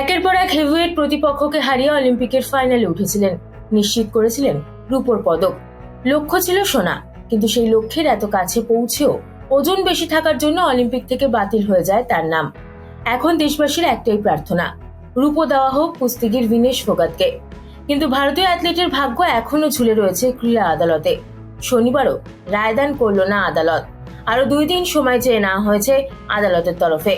একের পর এক হেভিওয়েট প্রতিপক্ষকে হারিয়ে অলিম্পিকের ফাইনালে উঠেছিলেন। নিশ্চিত করেছিলেন রূপোর পদক। লক্ষ্য ছিল সোনা, কিন্তু সেই লক্ষ্যের এত কাছে পৌঁছেও ওজন বেশি থাকার জন্য অলিম্পিক থেকে বাতিল হয়ে যায় তার নাম। এখন দেশবাসীর একটাই প্রার্থনা, রূপো দেওয়া হোক কুস্তিগির বিনেশ ফোগাতকে কিন্তু ভারতীয় অ্যাথলেটের ভাগ্য এখনও ঝুলে রয়েছে ক্রীড়া আদালতে। শনিবারও রায়দান করল না আদালত। আরও দুই দিন সময় চেয়ে নেওয়া হয়েছে আদালতের তরফে।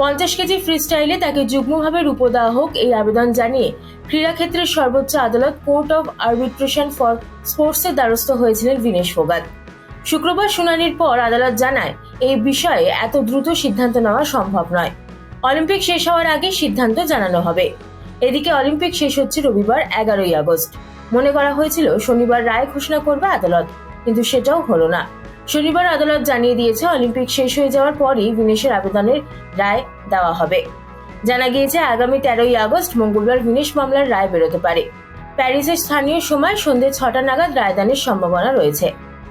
পঞ্চাশ কেজি ফ্রিস্টাইলে তাকে যুগ্মভাবে রূপ দেওয়া হোক এই আবেদন জানিয়ে ক্রীড়াক্ষেত্রের সর্বোচ্চ আদালত কোর্ট অফ আরবিট্রেশন ফর স্পোর্টসের দ্বারস্থ হয়েছিলেন বিনেশ ফোগাত শুক্রবার শুনানির পর আদালত জানায়, এই বিষয়ে এত দ্রুত সিদ্ধান্ত নেওয়া সম্ভব নয়। অলিম্পিক শেষ হওয়ার আগে সিদ্ধান্ত জানানো হবে। এদিকে অলিম্পিক শেষ হচ্ছে রবিবার এগারোই আগস্ট। মনে করা হয়েছিল শনিবার রায় ঘোষণা করবে আদালত, কিন্তু সেটাও হলো না। শনিবার আদালত জানিয়ে দিয়েছে, অলিম্পিক শেষ হয়ে যাওয়ার পরই বিনেশের আবেদনের রায় দেওয়া হবে। জানা গিয়েছে, আগামী তেরোই আগস্ট মঙ্গলবার ভিনেশ মামলার রায় বেরোতে পারে। প্যারিসের স্থানীয় সময় সন্ধ্যে ছটা নাগাদ রায়দানের সম্ভাবনা রয়েছে।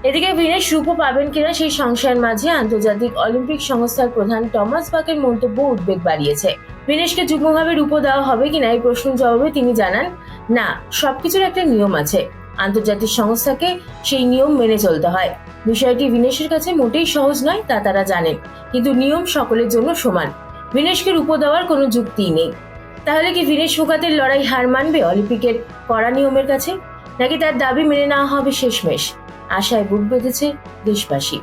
এদিকে বিনেশ রূপো পাবেন কিনা সেই সংশয়ের মাঝে আন্তর্জাতিক অলিম্পিক সংস্থার প্রধান টমাস বাকের মন্তব্য উদ্বেগ বাড়িয়েছে। বিনেশকে যুগ্মভাবে রূপো দেওয়া হবে কিনা এই প্রশ্নের জবাবে তিনি জানান, না, সবকিছুর একটা নিয়ম আছে। আন্তর্জাতিক সংস্থাকে সেই নিয়ম মেনে চলতে হয়। বিষয়টি বিনেশের কাছে মোটেই সহজ নয়, তা তারা জানেন। কিন্তু নিয়ম সকলের জন্য সমান। বিনেশকে রূপ দেওয়ার কোনো যুক্তিই নেই। তাহলে কি বিনেশ ফোকাতের লড়াই হার মানবে অলিম্পিকের কড়া নিয়মের কাছে? নাকি তার দাবি মেনে নেওয়া হবে শেষমেশ? আশায় বুক বেঁধেছে দেশবাসী।